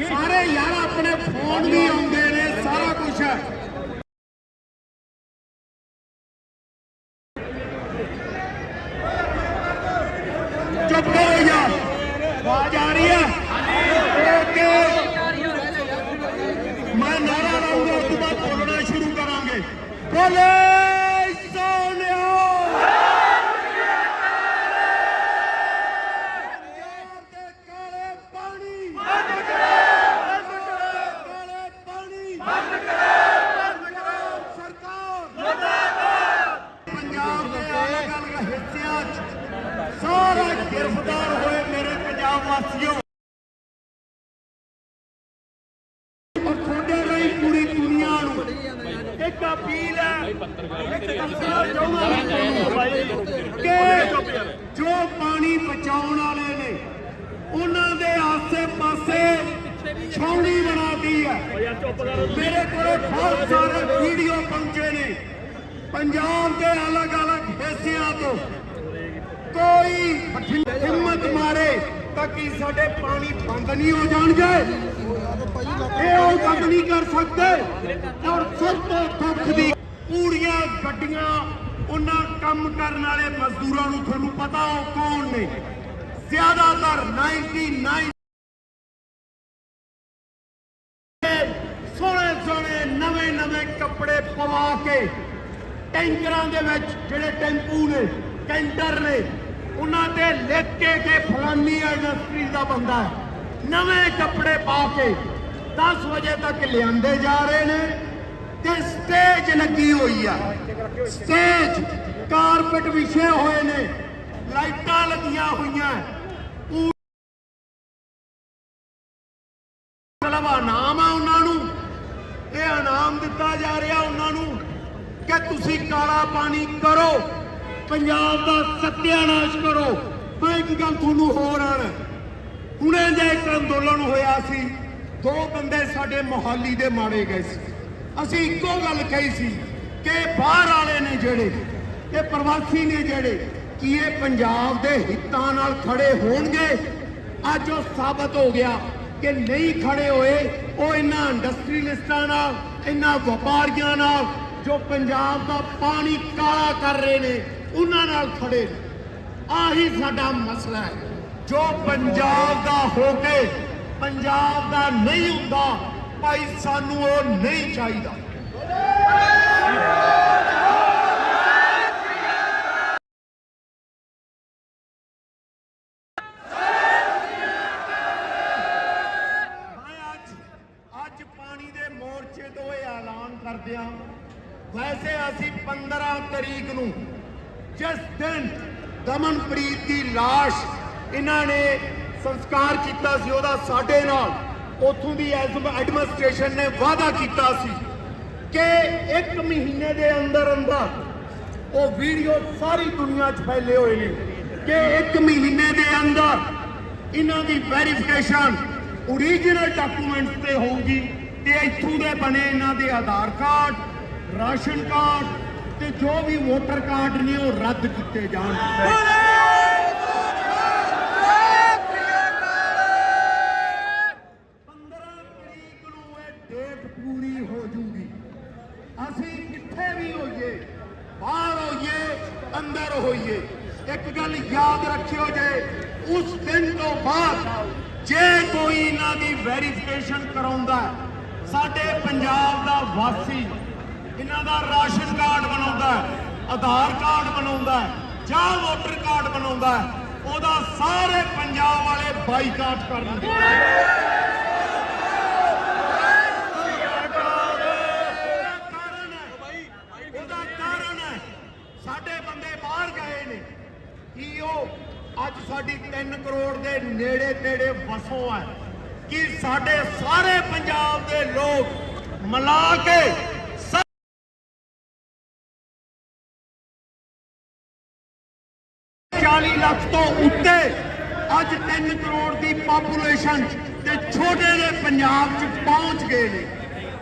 ਸਾਰੇ ਯਾਰ ਆਪਣੇ ਫੋਨ ਵੀ ਆਉਂਦੇ ਨੇ, ਸਾਰਾ ਕੁਝ ਚੁੱਪ ਕਰੋ ਯਾਰ, ਆਵਾਜ਼ ਆ ਰਹੀ ਹੈ। ਓਕੇ। ਮੈਂ ਨਾਰਾ ਲਾਉਂਗਾ, ਉਸ ਤੋਂ ਬਾਅਦ ਬੋਲਣਾ ਸ਼ੁਰੂ ਕਰਾਂਗੇ। ਬੋਲੇ ਸੋਨਿਓ ਪੰਜਾਬ ਦੇ ਕਾਲੇ ਪਾਣੀ ਬੰਦ ਕਰੋ ਕਾਲੇ ਪਾਣੀ ਬੰਦ ਕਰੋ ਸਰਕਾਰ ਪੰਜਾਬ ਦੇ ਅਲੱਗ-ਅਲੱਗ ਹਿੱਸਿਆਂ 'ਚ ਸਾਰੇ ਗ੍ਰਿਫਤਾਰ ਹੋਏ ਮੇਰੇ ਪੰਜਾਬ ਵਾਸੀਓ ਔਰ ਤੁਹਾਡੇ ਲਈ ਪੂਰੀ ਦੁਨੀਆ ਨੂੰ ਇੱਕ ਅਪੀਲ ਹੈ ਕਿ ਜੋ ਪਾਣੀ ਬਚਾਉਣ ਵਾਲੇ ਨੇ ਉਹਨਾਂ ਦੇ ਆਸੇ-ਪਾਸੇ ਛਾਉਣੀ ਬਣਾਤੀ ਹੈ। ਮੇਰੇ ਕੋਲ ਬਹੁਤ ਸਾਰੇ ਵੀਡੀਓ ਪਹੁੰਚੇ ਨੇ। ਪੰਜਾਬ ਦੇ ਅਲੱਗ-ਅਲੱਗ ਹਿੱਸਿਆਂ ਤੋਂ ਕੋਈ ਹਿੰਮਤ ਮਾਰੇ ਤਾਂ ਕਿ ਸਾਡੇ ਪਾਣੀ ਬੰਦ ਨਹੀਂ ਹੋ ਜਾਣਗੇ। ਇਹ ਉਹ ਕੰਮ ਨਹੀਂ ਕਰ ਸਕਦੇ। ਔਰ ਸਭ ਤੋਂ ਦੁੱਖ ਦੀ ਪੂਰੀਆਂ ਗੱਡੀਆਂ ਉਹਨਾਂ ਕੰਮ ਕਰਨ ਵਾਲੇ ਮਜ਼ਦੂਰਾਂ ਨੂੰ ਤੁਹਾਨੂੰ ਪਤਾ ਉਹ ਕੌਣ ਨੇ। ਜ਼ਿਆਦਾਤਰ 99 ਸੋਹਣੇ ਸੋਹਣੇ ਨਵੇਂ ਨਵੇਂ ਕੱਪੜੇ ਪਵਾ ਕੇ ਟੈਂਕਰਾਂ ਦੇ ਵਿੱਚ ਜਿਹੜੇ ਟੈਂਪੂ ਨੇ ਕੈਂਟਰ ਨੇ, ਉਹਨਾਂ ਤੇ ਲਿਖ ਕੇ ਕਿ ਫਲਾਨੀ ਇੰਡਸਟਰੀ ਦਾ ਬੰਦਾ ਹੈ। ਨਵੇਂ ਕੱਪੜੇ ਪਾ ਕੇ 10 ਵਜੇ ਤੱਕ ਲਿਆਂਦੇ ਜਾ ਰਹੇ ਨੇ ਤੇ ਸਟੇਜ ਲੱਗੀ ਹੋਈ ਆ। ਸਟੇਜ, ਕਾਰਪਟ ਵਿਛੇ ਹੋਏ ਨੇ, ਲਾਈਟਾਂ ਲੱਗੀਆਂ ਹੋਈਆਂ। ਪੂ- ਮਤਲਬ ਇਨਾਮ ਆ ਉਹਨਾਂ ਨੂੰ। ਇਹ ਇਨਾਮ ਦਿੱਤਾ ਜਾ ਰਿਹਾ ਉਹਨਾਂ ਨੂੰ ਕਿ ਤੁਸੀਂ ਕਾਲਾ ਪਾਣੀ ਕਰੋ, ਪੰਜਾਬ ਦਾ ਸਤਿਆਨਾਸ਼ ਕਰੋ। ਮੈਂ ਇੱਕ ਗੱਲ ਤੁਹਾਨੂੰ ਹੋਰ ਆਣ। ਹੁਣੇ ਜੇ ਇੱਕ ਅੰਦੋਲਨ ਹੋਇਆ ਸੀ, ਦੋ ਬੰਦੇ ਸਾਡੇ ਮੋਹਾਲੀ ਦੇ ਮਾਰੇ ਗਏ ਸੀ। ਅਸੀਂ ਇੱਕੋ ਗੱਲ ਕਹੀ ਸੀ ਕਿ ਬਾਹਰ ਵਾਲੇ ਨੇ ਜਿਹੜੇ, ਇਹ ਪ੍ਰਵਾਸੀ ਨੇ ਜਿਹੜੇ, ਕੀ ਇਹ ਪੰਜਾਬ ਦੇ ਹਿੱਤਾਂ ਨਾਲ ਖੜੇ ਹੋਣਗੇ? ਅੱਜ ਉਹ ਸਾਬਤ ਹੋ ਗਿਆ ਕਿ ਨਹੀਂ ਖੜੇ ਹੋਏ, ਉਹ ਇਹਨਾਂ ਇੰਡਸਟਰੀਲਿਸਟਾਂ ਨਾਲ, ਇਹਨਾਂ ਵਪਾਰੀਆਂ ਨਾਲ, ਜੋ ਪੰਜਾਬ ਦਾ ਪਾਣੀ ਕਾਲਾ ਕਰ ਰਹੇ ਨੇ, ਉਹਨਾਂ ਨਾਲ ਖੜੇ ਨੇ। ਆਹੀ ਸਾਡਾ ਮਸਲਾ ਹੈ। ਜੋ ਪੰਜਾਬ ਦਾ ਹੋ ਕੇ ਪੰਜਾਬ ਦਾ ਨਹੀਂ ਹੁੰਦਾ, ਭਾਈ ਸਾਨੂੰ ਉਹ ਨਹੀਂ ਚਾਹੀਦਾ। ਮੈਂ ਅੱਜ ਅੱਜ ਪਾਣੀ ਦੇ ਮੋਰਚੇ ਤੋਂ ਇਹ ਐਲਾਨ ਕਰਦੇ ਹਾਂ। ਵੈਸੇ ਅਸੀਂ 15 ਤਰੀਕ ਨੂੰ ਜਿਸ ਦਿਨ ਦਮਨਪ੍ਰੀਤ ਦੀ লাশ ਇਹਨਾਂ ਨੇ ਸੰਸਕਾਰ ਕੀਤਾ ਸੀ ਉਹਦਾ ਸਾਡੇ ਨਾਲ। ਉਥੋਂ ਦੀ ਐਡਮਿਨਿਸਟ੍ਰੇਸ਼ਨ ਨੇ ਵਾਅਦਾ ਕੀਤਾ ਸੀ ਕਿ ਇੱਕ ਮਹੀਨੇ ਦੇ ਅੰਦਰ ਅੰਦਰ ਉਹ ਵੀਡੀਓ ਸਾਰੀ ਦੁਨੀਆ 'ਚ ਫੈਲੇ ਹੋਏ ਨੇ ਕਿ ਇੱਕ ਮਹੀਨੇ ਦੇ ਅੰਦਰ ਇਹਨਾਂ ਦੀ ਵੈਰੀਫਿਕੇਸ਼ਨ ਓਰੀਜਨਲ ਡਾਕੂਮੈਂਟਸ ਤੇ ਹੋਊਗੀ ਤੇ ਇੱਥੋਂ ਦੇ ਬਣੇ ਇਹਨਾਂ ਦੇ ਆਧਾਰ ਕਾਰਡ, ਰਾਸ਼ਨ ਕਾਰਡ ਤੇ ਜੋ ਵੀ ਵੋਟਰ ਕਾਰਡ ਨੇ ਉਹ ਰੱਦ ਕੀਤੇ ਜਾਣ। ਗੱਲ ਯਾਦ ਰੱਖਿਓ ਜੇ ਉਸ ਦਿਨ ਤੋਂ ਬਾਅਦ ਜੇ ਕੋਈ ਇਹਨਾਂ ਦੀ ਵੈਰੀਫਿਕੇਸ਼ਨ ਕਰਾਉਂਦਾ ਸਾਡੇ ਪੰਜਾਬ ਦਾ ਵਾਸੀ ਇਹਨਾਂ ਦਾ ਰਾਸ਼ਨ ਕਾਰਡ ਬਣਾਉਂਦਾ ਆਧਾਰ ਕਾਰਡ ਬਣਾਉਂਦਾ ਜਾਂ ਵੋਟਰ ਕਾਰਡ ਬਣਾਉਂਦਾ ਉਹਦਾ ਸਾਰੇ ਪੰਜਾਬ ਵਾਲੇ ਬਾਈਕਾਟ ਕਰਨਗੇ ਕਾਰਨ ਹੈ ਉਹਦਾ ਕਾਰਨ ਹੈ ਸਾਡੇ ਬੰਦੇ ਬਾਹਰ ਗਏ ਨੇ ਕੀ ਉਹ ਅੱਜ ਸਾਡੀ 3 ਕਰੋੜ ਦੇ ਨੇੜੇ ਤੇੜੇ ਵਸੋਂ ਹੈ ਕਿ ਸਾਡੇ ਸਾਰੇ ਪੰਜਾਬ ਦੇ ਲੋਕ ਮਿਲਾ ਕੇ ਸ- 40 ਲੱਖ ਤੋਂ ਉੱਤੇ ਅੱਜ 3 ਕਰੋੜ ਦੀ ਪਾਪੂਲੇਸ਼ਨ ਤੇ ਛੋਟੇ ਜਿਹੇ ਪੰਜਾਬ 'ਚ ਪਹੁੰਚ ਗਏ ਨੇ।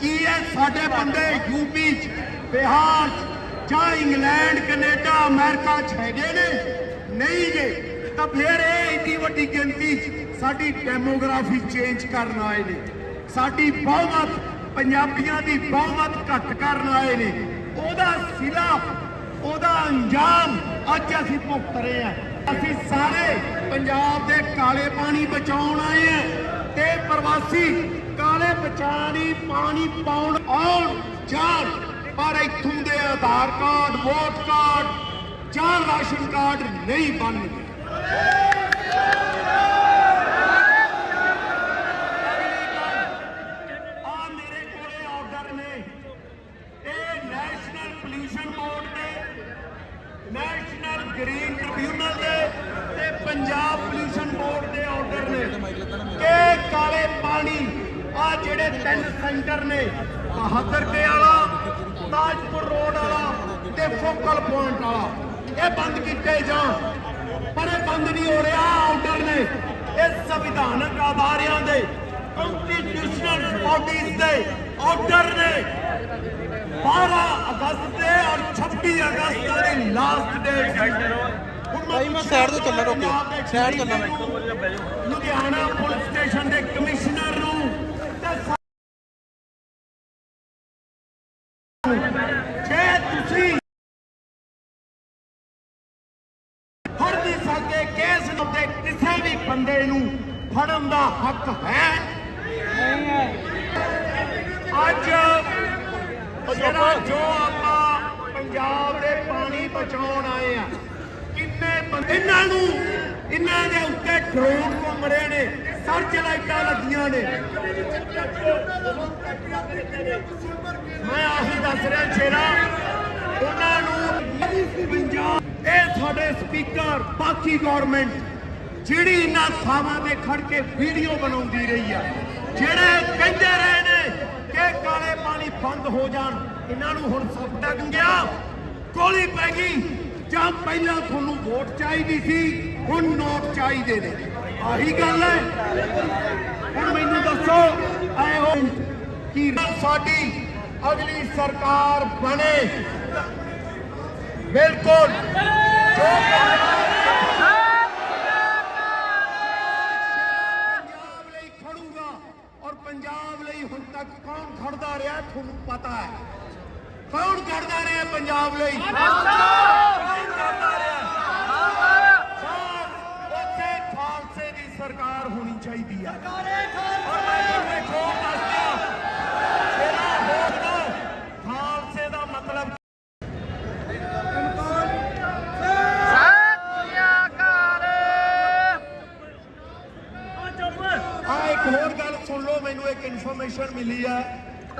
ਕੀ ਇਹ ਸਾਡੇ ਬੰਦੇ ਯੂਪੀ 'ਚ, ਬਿਹਾਰ 'ਚ ਜਾਂ ਇੰਗਲੈਂਡ, ਕੈਨੇਡਾ, ਅਮਰੀਕਾ 'ਚ ਹੈਗੇ ਨੇ? ਨਹੀਂ ਜੇ। ਤਾਂ ਫਿਰ ਇਹ ਇੰਨੀ ਵੱਡੀ ਗਿਣਤੀ 'ਚ ਸਾਡੀ ਡੈਮੋਗ੍ਰਾਫੀ ਚੇਂਜ ਕਰਨ ਆਏ ਨੇ। ਸਾਡੀ ਬਹੁਮਤ, ਪੰਜਾਬੀਆਂ ਦੀ ਬਹੁਮਤ ਘੱਟ ਕਰਨ ਆਏ ਨੇ। ਉਹਦਾ ਸਿਲਾ, ਉਹਦਾ ਅੰਜਾਮ ਅੱਜ ਅਸੀਂ ਭੁਗਤ ਰਹੇ ਹਾਂ। ਅਸੀਂ ਸਾਰੇ ਪੰਜਾਬ ਦੇ ਕਾਲੇ ਪਾਣੀ ਬਚਾਉਣ ਆਏ ਹਾਂ ਤੇ ਪ੍ਰਵਾਸੀ ਕਾਲੇ ਬਚਾਣੀ ਪਾਣੀ ਪਾਉਣ ਆਉਣ ਜਾਣ। ਪਰ ਇੱਥੋਂ ਦੇ ਆਧਾਰ ਕਾਰਡ ਵੋਟ ਕਾਰਡ ਜਾਂ ਰਾਸ਼ਨ ਕਾਰਡ ਨਹੀਂ ਬਣਨਗੇ ਨੈਸ਼ਨਲ ਗ੍ਰੀਨ ਟ੍ਰਿਬਿਊਨਲ ਦੇ ਤੇ ਪੰਜਾਬ ਪੋਲੂਸ਼ਨ ਬੋਰਡ ਦੇ ਆਰਡਰ ਨੇ ਕਿ ਕਾਲੇ ਪਾਣੀ ਆ ਜਿਹੜੇ ਤਿੰਨ ਸੈਂਟਰ ਨੇ ਬਹਾਦਰਕੇ ਵਾਲਾ ਤਾਜਪੁਰ ਰੋਡ ਵਾਲਾ ਤੇ ਫੋਕਲ ਪੁਆਇੰਟ ਵਾਲਾ ਇਹ ਬੰਦ ਕੀਤੇ ਜਾਣ। ਪਰ ਇਹ ਬੰਦ ਨਹੀਂ ਹੋ ਰਿਹਾ ਆਰਡਰ ਨੇ ਇਹ ਸੰਵਿਧਾਨਕ ਆਧਾਰਿਆਂ ਦੇ ਕੰਸਟੀਟਿਊਸ਼ਨਲ ਬਾਡੀਜ਼ ਦੇ ਆਰਡਰ ਨੇ 12 ਅਗਸਤ ਦੇ ਔਰ 26 ਅਗਸਤ ਦੀ ਲਾਸਟ ਡੇਟ ਭਾਈ ਮੈਂ ਸਾਈਡ ਤੋਂ ਚੱਲਣਾ ਰੋਕਿਓ ਸਾਈਡ ਚੱਲਣਾ ਮੈਂ। ਲੁਧਿਆਣਾ ਪੁਲਿਸ ਸਟੇਸ਼ਨ ਦੇ ਕਮਿਸ਼ਨਰ ਨੂੰ ਤੇ ਸਾ- ਜੇ ਤੁਸੀਂ ਫੜ ਕੇਸ ਉੱਤੇ ਕਿਸੇ ਵੀ ਬੰਦੇ ਨੂੰ ਫੜਨ ਦਾ ਹੱਕ ਹੈ? ਅੱਜ ਜਿਹੜਾ ਜੋ ਆਪਾਂ ਪੰਜਾਬ ਦੇ ਪਾਣੀ ਬਚਾਉਣ ਆਏ ਆ, ਕਿੰਨੇ ਬੰਦੇ ਇਹਨਾਂ ਨੂੰ ਇਹਨਾਂ ਦੇ ਉੱਤੇ ਡਰੋਨ ਘੁੰਮ ਰਹੇ ਨੇ, ਸਰਚ ਲਾਈਟਾਂ ਲੱਗੀਆਂ ਨੇ। ਮੈਂ ਆਹੀ ਦੱਸ ਰਿਹਾ ਸ਼ੇਰਾ ਉਹਨਾਂ ਨੂੰ ਪੰਜਾਬ ਇਹ ਸਾਡੇ ਸਪੀਕਰ, ਬਾਕੀ ਗਵਰਨਮੈਂਟ ਜਿਹੜੀ ਇਹਨਾਂ ਥਾਵਾਂ ਤੇ ਖੜ ਕੇ ਵੀਡੀਓ ਬਣਾਉਂਦੀ ਰਹੀ ਆ, ਜਿਹੜੇ ਕਹਿੰਦੇ ਰਹੇ ਨੇ ਕਿ ਕਾਲੇ ਪਾਣੀ ਬੰਦ ਹੋ ਜਾਣ, ਇਹਨਾਂ ਨੂੰ ਹੁਣ ਸੱਪ ਡਗ ਗਿਆ, ਗੋਲੀ ਪੈ ਗਈ, ਜਾਂ ਪਹਿਲਾਂ ਤੁਹਾਨੂੰ ਵੋਟ ਚਾਹੀਦੀ ਸੀ, ਹੁਣ ਨੋਟ ਚਾਹੀਦੇ ਨੇ। ਆਹੀ ਗੱਲ ਹੈ। ਹੁਣ ਮੈਨੂੰ ਦੱਸੋ ਐ ਹੋ ਕਿ ਸਾਡੀ ਅਗਲੀ ਸਰਕਾਰ ਬਣੇ। ਬਿਲਕੁਲ ਜੋ ਪੰਜਾਬ ਲਈ ਖੜੂਗਾ ਔਰ ਪੰਜਾਬ ਲਈ ਹੁਣ ਤੱਕ ਕੌਣ ਖੜਦਾ ਰਿਹਾ ਤੁਹਾਨੂੰ ਪਤਾ ਹੈ ਕੌਣ ਖੜਦਾ ਰਿਹਾ ਪੰਜਾਬ ਲਈ ਕੌਣ ਖੜਦਾ ਰਿਹਾ ਸਰ, ਉੱਥੇ ਖਾਲਸੇ ਦੀ ਸਰਕਾਰ ਹੋਣੀ ਚਾਹੀਦੀ ਹੈ ਔਰ ਮੈਂ ਤੁਹਾਨੂੰ ਇੱਕ ਹੋਰ ਦੱਸਦਾ ਜਿਹੜਾ ਹੋਣਾ ਖਾਲਸੇ ਦਾ ਮਤਲਬ ਆ ਇੱਕ ਹੋਰ ਗੱਲ ਸੁਣ ਲਓ ਮੈਨੂੰ ਇੱਕ ਇਨਫੋਰਮੇਸ਼ਨ ਮਿਲੀ ਹੈ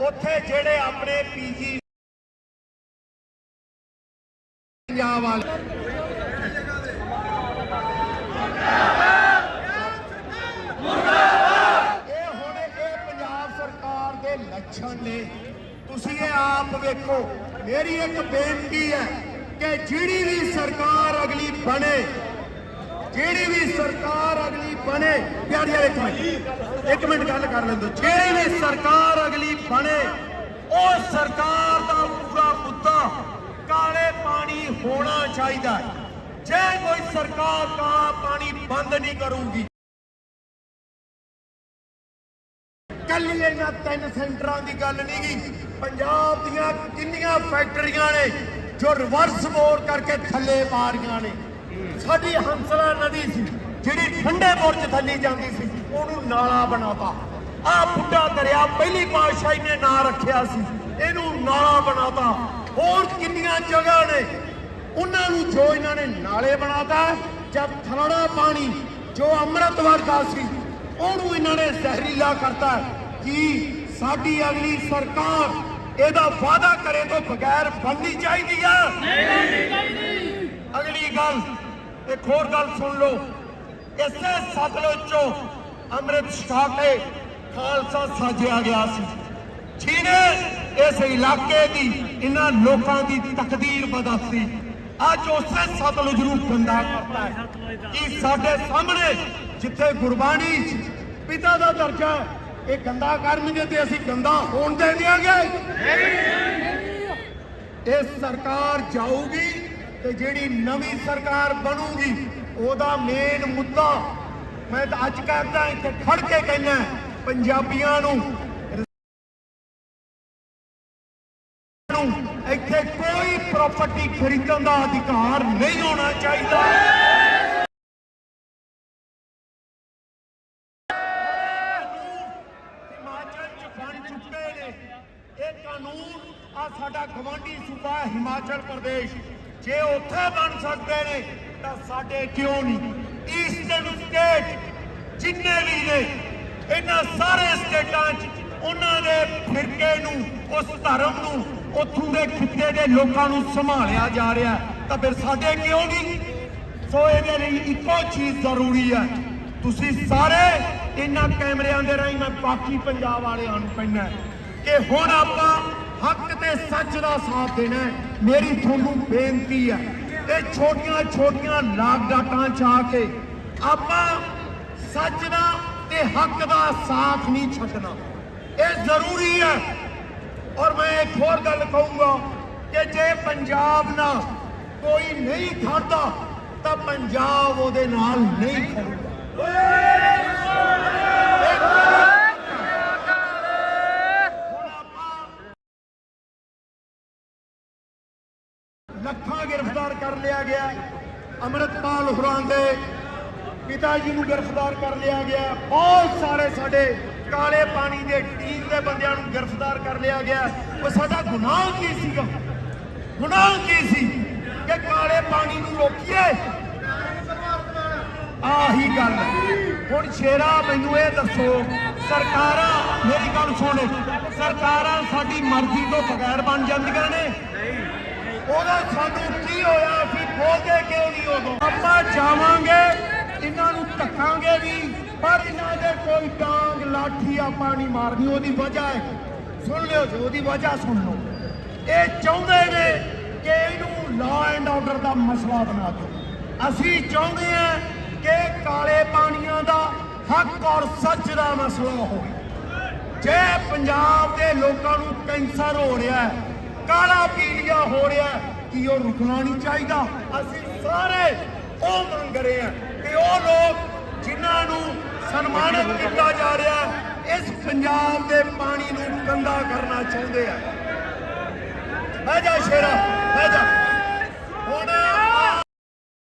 ਉੱਥੇ ਜਿਹੜੇ ਆਪਣੇ ਪੀਜੀ ਪੰਜਾਬ ਵਾਲੇ ਇਹ ਹੁਣ ਇਹ ਪੰਜਾਬ ਸਰਕਾਰ ਦੇ ਲੱਛਣ ਨੇ। ਤੁਸੀਂ ਇਹ ਆਪ ਵੇਖੋ। ਮੇਰੀ ਇੱਕ ਬੇਨਤੀ ਹੈ ਕਿ ਜਿਹੜੀ ਵੀ ਸਰਕਾਰ ਅਗਲੀ ਬਣੇ ਜਿਹੜੀ ਵੀ ਸਰਕਾਰ ਅਗਲੀ ਬਣੇ ਪਿਆਰੀ ਇੱਕ ਮਿੰਟ ਇੱਕ ਮਿੰਟ ਗੱਲ ਕਰ ਲੈਂਦੇ ਜਿਹੜੀ ਵੀ ਸਰਕਾਰ ਅਗਲੀ ਬਣੇ, ਉਹ ਸਰਕਾਰ ਦਾ ਪੂਰਾ ਮੁੱਦਾ ਕਾਲੇ ਪਾਣੀ ਹੋਣਾ ਚਾਹੀਦਾ ਹੈ। ਜੇ ਕੋਈ ਸਰਕਾਰ ਕਾਲਾ ਪਾਣੀ ਬੰਦ ਨਹੀਂ ਕਰੂਗੀ, ਕੱਲੀ ਇਹਨਾਂ ਤਿੰਨ ਸੈਂਟਰਾਂ ਦੀ ਗੱਲ ਨਹੀਂ ਗੀ। ਪੰਜਾਬ ਦੀਆਂ ਕਿੰਨੀਆਂ ਫੈਕਟਰੀਆਂ ਨੇ ਜੋ ਰਿਵਰਸ ਬੋਰ ਕਰਕੇ ਥੱਲੇ ਮਾਰੀਆਂ ਨੇ। ਸਾਡੀ ਹੰਸਲਾ ਨਦੀ ਸੀ ਜਿਹੜੀ ਠੰਡੇ ਬੁਰਜ ਥੱਲੇ ਜਾਂਦੀ ਸੀ ਉਹਨੂੰ ਨਾਲਾ ਬਣਾਤਾ। ਆ ਬੁੱਢਾ ਦਰਿਆ ਪਹਿਲੀ ਪਾਤਸ਼ਾਹੀ ਨੇ ਨਾਂ ਰੱਖਿਆ ਸੀ ਇਹਨੂੰ ਨਾਲਾ ਬਣਾਤਾ। ਹੋਰ ਕਿੰਨੀਆਂ ਜਗ੍ਹਾ ਨੇ? ਉਹਨਾਂ ਨੂੰ ਜੋ ਇਹਨਾਂ ਨੇ ਨਾਲੇ ਬਣਾਤਾ ਜਦ ਥਰੜਾ ਪਾਣੀ ਜੋ ਅੰਮ੍ਰਿਤ ਵਰਗਾ ਸੀ ਉਹਨੂੰ ਇਹਨਾਂ ਨੇ ਜ਼ਹਿਰੀਲਾ ਕਰਤਾ। ਕਿ ਸਾਡੀ ਅਗਲੀ ਸਰਕਾਰ ਇਹਦਾ ਵਾਅਦਾ ਕਰੇ ਤੋਂ ਬਗੈਰ ਬਣਨੀ ਚਾਹੀਦੀ ਆ? ਅਗਲੀ ਗੱਲ ਇੱਕ ਹੋਰ ਗੱਲ ਸੁਣ ਲਓ। ਇਸੇ ਸਤਲੁਜ ਚੋਂ ਅੰਮ੍ਰਿਤ ਛਕਾ ਕੇ ਖਾਲਸਾ ਸਾਜਿਆ ਗਿਆ ਸੀ। ਜਿਹਨੇ ਇਸ ਇਲਾਕੇ ਦੀ ਇਹਨਾਂ ਲੋਕਾਂ ਦੀ ਤਕਦੀਰ ਬਦਲਤੀ। ਅੱਜ ਉਸੇ ਸਤਲੁਜ ਨੂੰ ਗੰਦਾ ਕਰਤਾ ਹੈ। ਕਿ ਸਾਡੇ ਸਾਹਮਣੇ ਜਿੱਥੇ ਗੁਰਬਾਣੀ ਪਿਤਾ ਦਾ ਦਰਜਾ ਇਹ ਗੰਦਾ ਕਰਨਗੇ ਤੇ ਅਸੀਂ ਗੰਦਾ ਹੋਣ ਦੇ ਦਿਆਂਗੇ। ਇਹ ਸਰਕਾਰ ਜਾਊਗੀ ਤੇ ਜਿਹੜੀ ਨਵੀਂ ਸਰਕਾਰ ਬਣੂਗੀ, ਉਹਦਾ ਮੇਨ ਮੁੱਦਾ ਮੈਂ ਤਾਂ ਅੱਜ ਕਹਿੰਦਾ, ਇੱਥੇ ਖੜ ਕੇ ਕਹਿੰਦਾ ਪੰਜਾਬੀਆਂ ਨੂੰ ਇੱਥੇ ਕੋਈ ਪ੍ਰਾਪਰਟੀ ਖਰੀਦਣ ਦਾ ਅਧਿਕਾਰ ਨਹੀਂ ਹੋਣਾ ਚਾਹੀਦਾ। ਹਿਮਾਚਲ ਚ ਬਣ ਚੁੱਕੇ ਨੇ। ਇਹ ਕਾਨੂੰਨ ਆ ਸਾਡਾ ਗਵਾਂਢੀ ਸੂਬਾ ਹਿਮਾਚਲ ਪ੍ਰਦੇਸ਼। ਜੇ ਉੱਥੇ ਬਣ ਸਕਦੇ ਨੇ, ਤਾਂ ਸਾਡੇ ਕਿਉਂ ਨਹੀਂ? ਈਸਟਰਨ ਸਟੇਟ ਜਿੰਨੇ ਵੀ ਨੇ, ਇਹਨਾਂ ਸਾਰੇ ਸਟੇਟਾਂ 'ਚ ਉਹਨਾਂ ਦੇ ਫਿਰਕੇ ਨੂੰ, ਉਸ ਧਰਮ ਨੂੰ, ਉੱਥੋਂ ਦੇ ਖਿੱਤੇ ਦੇ ਲੋਕਾਂ ਨੂੰ ਸੰਭਾਲਿਆ ਜਾ ਰਿਹਾ ਤਾਂ ਫਿਰ ਸਾਡੇ ਕਿਉਂ ਨਹੀਂ? ਸੋ ਇਹਦੇ ਲਈ ਇੱਕੋ ਚੀਜ਼ ਜ਼ਰੂਰੀ ਹੈ। ਤੁਸੀਂ ਸਾਰੇ ਇਹਨਾਂ ਕੈਮਰਿਆਂ ਦੇ ਰਾਹੀਂ ਮੈਂ ਬਾਕੀ ਪੰਜਾਬ ਵਾਲਿਆਂ ਨੂੰ ਕਹਿੰਦਾ ਕਿ ਹੁਣ ਆਪਾਂ ਹੱਕ ਤੇ ਸੱਚ ਦਾ ਸਾਥ ਦੇਣਾ ਮੇਰੀ ਤੁਹਾਨੂੰ ਬੇਨਤੀ ਹੈ ਕਿ ਛੋਟੀਆਂ ਛੋਟੀਆਂ ਲਾਗ ਡਾਟਾਂ ਚ ਕੇ ਆਪਾਂ ਸੱਚ ਦਾ ਤੇ ਹੱਕ ਦਾ ਸਾਥ ਨਹੀਂ ਛੱਡਣਾ। ਇਹ ਜ਼ਰੂਰੀ ਹੈ। ਔਰ ਮੈਂ ਇੱਕ ਹੋਰ ਗੱਲ ਕਹੂੰਗਾ ਕਿ ਜੇ ਪੰਜਾਬ ਨਾਲ ਕੋਈ ਨਹੀਂ ਖੜਦਾ, ਤਾਂ ਪੰਜਾਬ ਉਹਦੇ ਨਾਲ ਨਹੀਂ ਖੜੂਗਾ ਲਿਆ ਗਿਆ। ਅੰਮ੍ਰਿਤਪਾਲ ਹੁਰਾਂ ਦੇ ਪਿਤਾ ਜੀ ਨੂੰ ਗ੍ਰਿਫਤਾਰ ਕਰ ਲਿਆ ਗਿਆ। ਬਹੁਤ ਸਾਰੇ ਸਾਡੇ ਕਾਲੇ ਪਾਣੀ ਦੇ ਟੀਮ ਦੇ ਬੰਦਿਆਂ ਨੂੰ ਗ੍ਰਿਫਤਾਰ ਕਰ ਲਿਆ ਗਿਆ। ਉਹ ਸਾਡਾ ਗੁਨਾਹ ਕੀ ਸੀਗਾ? ਗੁਨਾਹ ਕੀ ਸੀ? ਕਿ ਕਾਲੇ ਪਾਣੀ ਨੂੰ ਰੋਕੀਏ? ਆਹੀ ਗੱਲ। ਹੁਣ ਸ਼ੇਰਾ, ਮੈਨੂੰ ਇਹ ਦੱਸੋ, ਸਰਕਾਰਾਂ, ਮੇਰੀ ਗੱਲ ਸੁਣ। ਸਰਕਾਰਾਂ ਸਾਡੀ ਮਰਜ਼ੀ ਤੋਂ ਬਗੈਰ ਬਣ ਜਾਂਦੀਆਂ ਨੇ? ਉਹਦਾ ਸਾਨੂੰ ਕੀ ਹੋਇਆ? ਅਸੀਂ ਬੋਲਦੇ ਕਿਉਂ ਨਹੀਂ ਉਦੋਂ? ਆਪਾਂ ਜਾਵਾਂਗੇ, ਇਹਨਾਂ ਨੂੰ ਧੱਕਾਂਗੇ ਵੀ, ਪਰ ਇਹਨਾਂ ਦੇ ਕੋਈ ਡਾਂਗ ਲਾਠੀ ਆਪਾਂ ਨਹੀਂ ਮਾਰਨੀ, ਉਹਦੀ ਵਜ੍ਹਾ ਹੈ। ਸੁਣ ਲਿਓ ਜੀ, ਉਹਦੀ ਵਜ੍ਹਾ ਸੁਣ ਲਓ। ਇਹ ਚਾਹੁੰਦੇ ਨੇ ਕਿ ਇਹਨੂੰ ਲਾ ਐਂਡ ਆਰਡਰ ਦਾ ਮਸਲਾ ਬਣਾ ਦਿਓ। ਅਸੀਂ ਚਾਹੁੰਦੇ ਹਾਂ ਕਿ ਕਾਲੇ ਪਾਣੀਆਂ ਦਾ ਹੱਕ ਔਰ ਸੱਚ ਦਾ ਮਸਲਾ ਹੋਵੇ। ਜੇ ਪੰਜਾਬ ਦੇ ਲੋਕਾਂ ਨੂੰ ਕੈਂਸਰ ਹੋ ਰਿਹਾ ਹੈ ਕਾਲਾ ਪੀਲੀਆ ਹੋ ਰਿਹਾ ਕਿ ਉਹ ਰੁਕਣਾ ਨਹੀਂ ਚਾਹੀਦਾ। ਅਸੀਂ ਸਾਰੇ ਉਹ ਮੰਗ ਰਹੇ ਹਾਂ ਤੇ ਉਹ ਲੋਕ ਜਿਨ੍ਹਾਂ ਨੂੰ ਸਨਮਾਨਿਤ ਕੀਤਾ ਜਾ ਰਿਹਾ ਇਸ ਪੰਜਾਬ ਦੇ ਪਾਣੀ ਨੂੰ ਗੰਦਾ ਕਰਨਾ ਚਾਹੁੰਦੇ ਆ। ਬਹਿ ਜਾ ਸ਼ੇਰਾ, ਬਹਿ ਜਾ।